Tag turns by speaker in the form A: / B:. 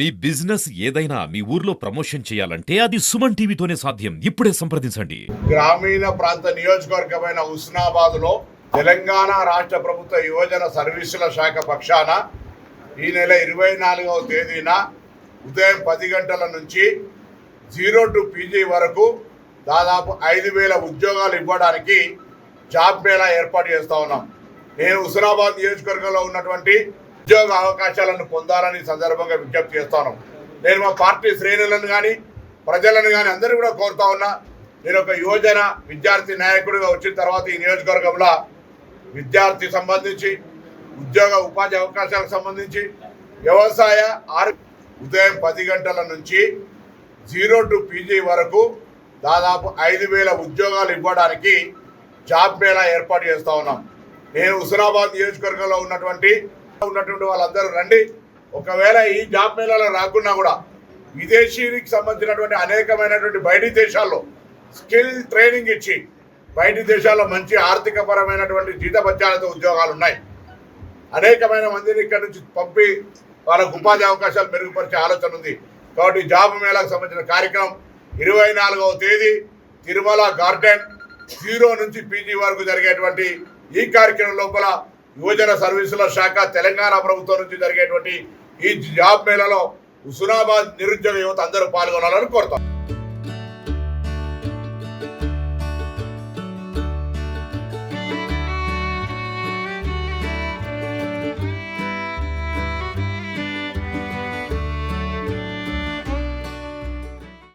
A: మీ business ఏదైనా మీ ఊర్లో promotion చేయాలంటే అది సుమన్ టీవీతోనే సాధ్యం. ఇప్పుడే సంప్రదించండి.
B: గ్రామీణ ప్రాంత నియోజకవర్గమైన హుస్నాబాద్లో తెలంగాణ రాష్ట్ర ప్రభుత్వ యువజన సర్వీసుల శాఖ పక్షాన ఈ నెల ఇరవై నాలుగవ తేదీన ఉదయం పది గంటల నుంచి జీరో టు పీజీ వరకు దాదాపు ఐదు వేల ఉద్యోగాలు ఇవ్వడానికి జాబ్ మేళా ఏర్పాటు చేస్తా ఉన్నాం. నేను హుస్నాబాద్ నియోజకవర్గంలో ఉన్నటువంటి ఉద్యోగ అవకాశాలను పొందాలని సందర్భంగా విజ్ఞప్తి చేస్తాను. నేను మా పార్టీ శ్రేణులను కానీ ప్రజలను కానీ అందరూ కూడా కోరుతా ఉన్నా నేను ఒక యువజన విద్యార్థి నాయకుడిగా వచ్చిన తర్వాత ఈ నియోజకవర్గంలో విద్యార్థి సంబంధించి ఉద్యోగ ఉపాధి అవకాశాలకు సంబంధించి వ్యవసాయ ఆరు ఉదయం పది గంటల నుంచి జీరో టు పీజీ వరకు దాదాపు ఐదు వేల ఉద్యోగాలు ఇవ్వడానికి జాబ్ మేళా ఏర్పాటు చేస్తా ఉన్నాం. నేను హుస్నాబాద్ నియోజకవర్గంలో ఉన్నటువంటి ఉన్నటువంటి వాళ్ళందరూ రండి. ఒకవేళ ఈ జాబ్ మేళాలో రాకున్నా కూడా విదేశీకి సంబంధించినటువంటి అనేకమైనటువంటి బయటి దేశాల్లో స్కిల్ ట్రైనింగ్ ఇచ్చి బయటి దేశాల్లో మంచి ఆర్థిక పరమైనటువంటి జీతభత్యాలతో ఉద్యోగాలు ఉన్నాయి. అనేకమైన మందిని ఇక్కడ నుంచి పంపి వాళ్ళకు ఉపాధి అవకాశాలు మెరుగుపరిచే ఆలోచన ఉంది. కాబట్టి జాబ్ మేళాకు సంబంధించిన కార్యక్రమం ఇరవై నాలుగవ తేదీ తిరుమల గార్డెన్ జీరో నుంచి పీజీ వరకు జరిగేటువంటి ఈ కార్యక్రమం లోపల యువజన సర్వీసుల శాఖ తెలంగాణ ప్రభుత్వం నుంచి జరిగేటువంటి ఈ జాబ్ మేళలో హుస్నాబాద్ నిరుద్యోగ యువత అందరూ పాల్గొనాలని కోరుతాం.